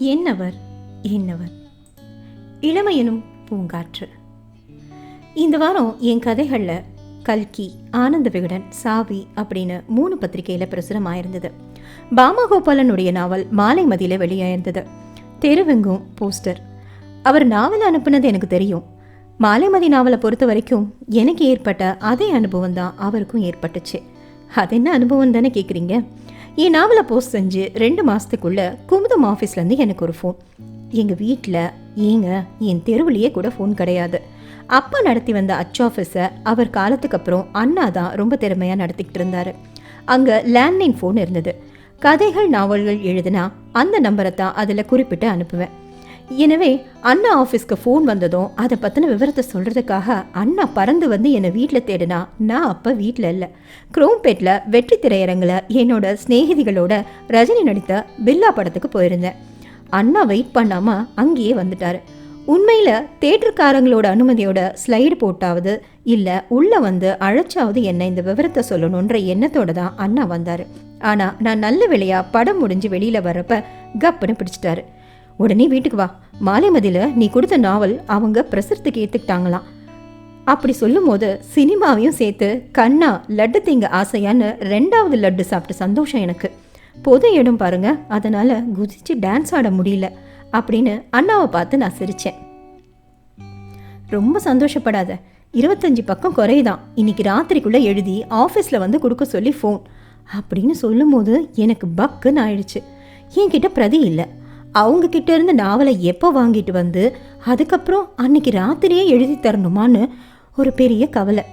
என்னவர்? என்னவர்? இளமையனும் பூங்காற்று. இந்த வாரம் என் கதைகளில் கல்கி ஆனந்த விகடன் சாவி அப்படின்னு மூணு பத்திரிகையில் பிரசுரமாயிருந்தது. பாமகோபாலனுடைய நாவல் மாலை மதியில் வெளியாயிருந்தது. தெருவெங்கும் போஸ்டர். அவர் நாவல் அனுப்புனது எனக்கு தெரியும். மாலைமதி நாவலை பொறுத்த வரைக்கும் எனக்கு ஏற்பட்ட அதே அனுபவம் தான் அவருக்கும் ஏற்பட்டுச்சு. அது என்ன அனுபவம் தானே கேட்குறீங்க என் நாவலை போஸ்ட் செஞ்சு ரெண்டு மாதத்துக்குள்ளே குமுதம் ஆஃபீஸ்லேருந்து எனக்கு ஒரு ஃபோன் எங்கள் வீட்டில் ஏங்க என் தெருவிலேயே கூட ஃபோன் கிடையாது. அப்பா நடத்தி வந்த அச் ஆஃபீஸை அவர் காலத்துக்கு அப்புறம் அண்ணா தான் ரொம்ப திறமையாக நடத்திக்கிட்டு இருந்தார். அங்கே லேண்ட்லைன் ஃபோன் இருந்தது. கதைகள் நாவல்கள் எழுதுனா அந்த நம்பரை தான் அதில் குறிப்பிட்டு அனுப்புவேன். எனவே அண்ணா ஆஃபீஸ்க்கு ஃபோன் வந்ததும் அதை பற்றின விவரத்தை சொல்கிறதுக்காக அண்ணா பறந்து வந்து என்னை வீட்டில் தேடினா நான் அப்போ வீட்டில் இல்லை. குரோம்பேட்டில் வெற்றி திரையரங்கில் என்னோட சிநேகிதிகளோட ரஜினி நடித்த பில்லா படத்துக்கு போயிருந்தேன். அண்ணா வெயிட் பண்ணாமல் அங்கேயே வந்துட்டார். உண்மையில் தேட்டருக்காரங்களோட அனுமதியோட ஸ்லைடு போட்டாவது இல்லை உள்ளே வந்து அழைச்சாவது என்ன இந்த விவரத்தை சொல்லணுன்ற எண்ணத்தோட தான் அண்ணா வந்தார். ஆனால் நான் நல்ல வேலையாக படம் முடிஞ்சு வெளியில் வர்றப்ப கப்புன்னு பிடிச்சிட்டாரு. உடனே வீட்டுக்கு வா. மாலைமதியில் நீ கொடுத்த நாவல் அவங்க பிரசரத்துக்கு ஏற்றுக்கிட்டாங்களாம் அப்படி சொல்லும்போது சினிமாவையும் சேர்த்து கண்ணா லட்டு திங்க ஆசையான்னு ரெண்டாவது லட்டு சாப்பிட்ட சந்தோஷம் எனக்கு. பொது இடம் பாருங்க அதனால குதிச்சு டான்ஸ் ஆட முடியல அப்படின்னு அண்ணாவை பார்த்து நான் சிரித்தேன் ரொம்ப சந்தோஷப்படாத இருபத்தஞ்சி பக்கம் குறையுதான். இன்னைக்கு ராத்திரிக்குள்ளே எழுதி ஆஃபீஸில் வந்து கொடுக்க சொல்லி ஃபோன் அப்படின்னு சொல்லும்போது எனக்கு பக்குன்னு ஆயிடுச்சு. என்கிட்ட பிரதி இல்லை. அவங்க கிட்ட இருந்து நாவலை எப்போ வாங்கிட்டு வந்து அதுக்கப்புறம் அன்னைக்கு ராத்திரியே எழுதி தரணுமான்னு ஒரு பெரிய கவலை.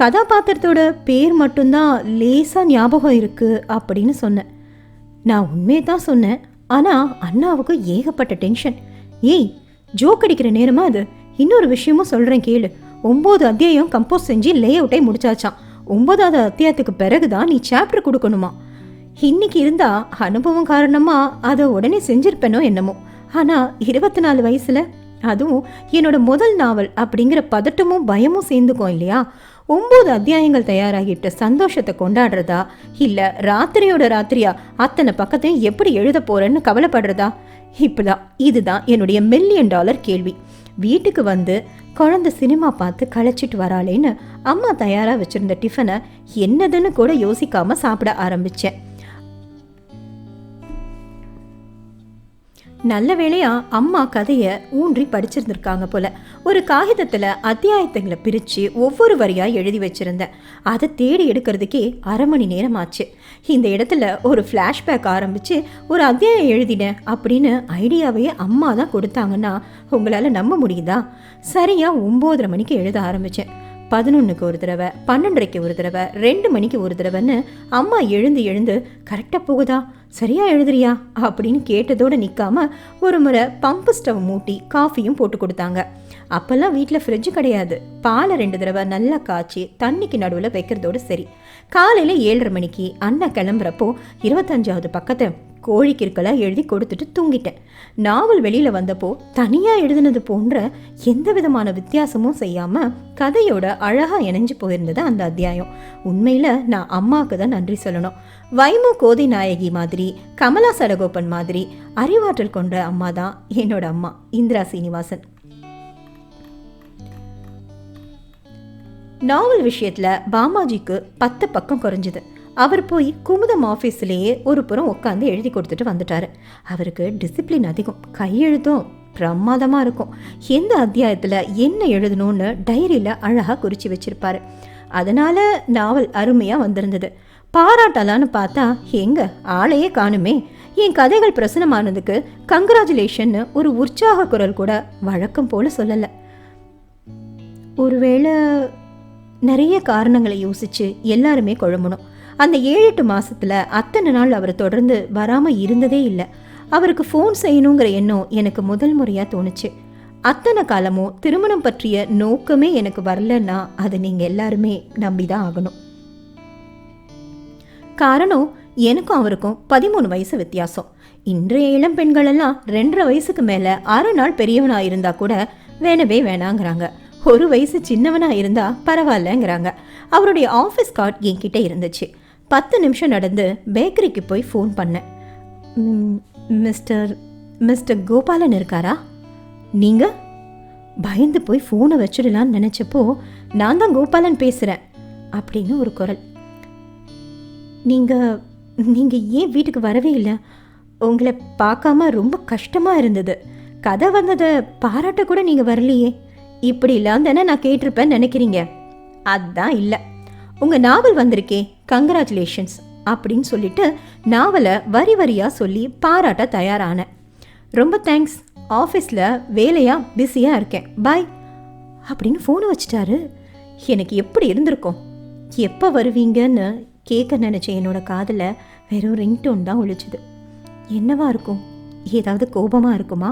கதாபாத்திரத்தோட பேர் மட்டும்தான் லேசாக ஞாபகம் இருக்குது அப்படின்னு சொன்னேன். நான் உண்மையை தான் சொன்னேன். ஆனால் அண்ணாவுக்கு ஏகப்பட்ட டென்ஷன் ஏய் ஜோக் அடிக்கிற நேரமா அது? இன்னொரு விஷயமும் சொல்கிறேன் கேளு. ஒம்பது அத்தியாயம் கம்போஸ் செஞ்சு லே அவுட்டை முடிச்சாச்சான் ஒம்பதாவது அத்தியாயத்துக்கு பிறகு தான் நீ சாப்டர் கொடுக்கணுமா? இன்னைக்கு இருந்தா அனுபவம் காரணமா அதை உடனே செஞ்சிருப்பேனோ என்னமோ. ஆனா இருபத்தி நாலு வயசுல அதுவும் என்னோட முதல் நாவல் அப்படிங்கிற பதட்டமும் பயமும் சேர்ந்துக்கும் இல்லையா? ஒம்பது அத்தியாயங்கள் தயாராகிட்ட சந்தோஷத்தை கொண்டாடுறதா? இல்ல ராத்திரியோட ராத்திரியா? அத்தனை பக்கத்தையும் எப்படி எழுத போறேன்னு கவலைப்படுறதா? இப்பதான் இதுதான் என்னுடைய மில்லியன் டாலர் கேள்வி. வீட்டுக்கு வந்து குழந்தை சினிமா பார்த்து களைச்சிட்டு வராளேன்னு அம்மா தயாராக வச்சிருந்த டிஃபனை என்னதுன்னு கூட யோசிக்காம சாப்பிட ஆரம்பிச்சேன். நல்ல வேளையா அம்மா கதையை ஊன்றி படிச்சிருந்திருக்காங்க போல. ஒரு காகிதத்தில் அத்தியாயத்துங்களை பிரித்து ஒவ்வொரு வரியாக எழுதி வச்சிருந்தேன். அதை தேடி எடுக்கிறதுக்கே அரை மணி நேரம் ஆச்சு இந்த இடத்துல ஒரு ஃப்ளாஷ்பேக் ஆரம்பித்து ஒரு அத்தியாயம் எழுதினேன் அப்படின்னு ஐடியாவையே அம்மா தான் கொடுத்தாங்கன்னா உங்களால் நம்ப முடியுதா? சரியாக ஒம்போதரை மணிக்கு எழுத ஆரம்பித்தேன் பதினொன்றுக்கு ஒரு தடவை பன்னெண்டரைக்கு ஒரு தடவை ரெண்டு மணிக்கு ஒரு தடவைன்னு அம்மா எழுந்து எழுந்து கரெக்டாக போகுதா? சரியா எழுதுறியா? அப்படின்னு கேட்டதோடு நிற்காம ஒரு முறை பம்பு ஸ்டவ் மூட்டி காஃபியும் போட்டு கொடுத்தாங்க. அப்போல்லாம் வீட்டில் ஃப்ரிட்ஜு கிடையாது. பாலை ரெண்டு தடவை நல்லா காய்ச்சி தண்ணிக்கு நடுவில் வைக்கிறதோடு சரி. காலையில் ஏழரை மணிக்கு அண்ணன் கிளம்புறப்போ இருபத்தஞ்சாவது பக்கத்தை கோழிக்கிற்களாக எழுதி கொடுத்துட்டு தூங்கிட்டேன். நாவல் வெளியில் வந்தப்போ தனியாக எழுதுனது போன்ற எந்த விதமான வித்தியாசமும் செய்யாமல் கதையோட அழகாக இணைஞ்சு போயிருந்தது அந்த அத்தியாயம். உண்மையில் நான் அம்மாவுக்கு தான் நன்றி சொல்லணும். வைமு கோதை நாயகி மாதிரி கமலா சடகோபன் மாதிரி அறிவாற்றல் கொண்ட அம்மா தான் என்னோட அம்மா இந்திரா சீனிவாசன். நாவல் விஷயத்தில் பாமாஜிக்கு பத்து பக்கம் குறைஞ்சிது. அவர் போய் குமுதம் ஆஃபீஸ்லேயே ஒரு புறம் உட்காந்து எழுதி கொடுத்துட்டு வந்துட்டாரு. அவருக்கு டிசிப்ளின் அதிகம் கையெழுத்தும் பிரமாதமாக இருக்கும். எந்த அத்தியாயத்தில் என்ன எழுதணும்னு டைரியில் அழகாக குறித்து வச்சிருப்பாரு. அதனால நாவல் அருமையாக வந்திருந்தது. பாராட்டலான்னு பார்த்தா எங்க ஆளையே காணுமே. என் கதைகள் பிரசனமானதுக்கு கங்க்ராச்சுலேஷன்னு ஒரு உற்சாக குரல் கூட வழக்கம் போல சொல்லலை. ஒருவேளை நிறைய காரணங்களை யோசிச்சு எல்லாருமே குழம்பணும். அந்த ஏழு எட்டு மாசத்துல அத்தனை நாள் அவர் தொடர்ந்து வராம இருந்ததே இல்லை. அவருக்கு ஃபோன் செய்யணுங்கிற எண்ணம் எனக்கு முதல் முறையா தோணுச்சு. அத்தனை காலமும் திருமணம் பற்றிய நோக்கமே எனக்கு வரலன்னா அதை நீங்க எல்லாருமே நம்பிதான் ஆகணும். காரணம் எனக்கும் அவருக்கும் பதிமூணு வயசு வித்தியாசம். இன்றைய இளம் பெண்கள் எல்லாம் ரெண்டரை வயசுக்கு மேல அரை நாள் பெரியவனா இருந்தா கூட வேணவே வேணாங்கிறாங்க. ஒரு வயசு சின்னவனா இருந்தா பரவாயில்லங்கிறாங்க. அவருடைய ஆஃபீஸ் கார்டு என்கிட்ட இருந்துச்சு. பத்து நிமிஷம் நடந்து பேக்கரிக்கு போய் ஃபோன் பண்ணேன். மிஸ்டர் மிஸ்டர் கோபாலன் இருக்காரா? நீங்கள் பயந்து போய் ஃபோனை வச்சிடலான்னு நினச்சப்போ நான் தான் கோபாலன் பேசுகிறேன் அப்படின்னு ஒரு குரல். நீங்கள் நீங்கள் ஏன் வீட்டுக்கு வரவே இல்லை? உங்களை பார்க்காம ரொம்ப கஷ்டமாக இருந்தது. கதை வந்ததை பாராட்ட கூட நீங்கள் வரலையே. இப்படி தானே நான் கேட்டிருப்பேன்னு நினைக்கிறீங்க. அதான் இல்லை. உங்கள் நாவல் வந்திருக்கே கங்க்ராச்சுலேஷன்ஸ் அப்படின்னு சொல்லிட்டு நாவலை வரி வரியாக சொல்லி பாராட்ட தயாரானேன். ரொம்ப தேங்க்ஸ் ஆஃபீஸில் வேலையாக பிஸியாக இருக்கேன். பாய் அப்படின்னு ஃபோனை வச்சுட்டாரு. எனக்கு எப்படி இருந்திருக்கும்? எப்போ வருவீங்கன்னு கேட்க நினச்ச என்னோட காதில் வெறும் ரிங்டோன் தான் ஒழிச்சுது என்னவா இருக்கும்? ஏதாவது கோபமாக இருக்குமா?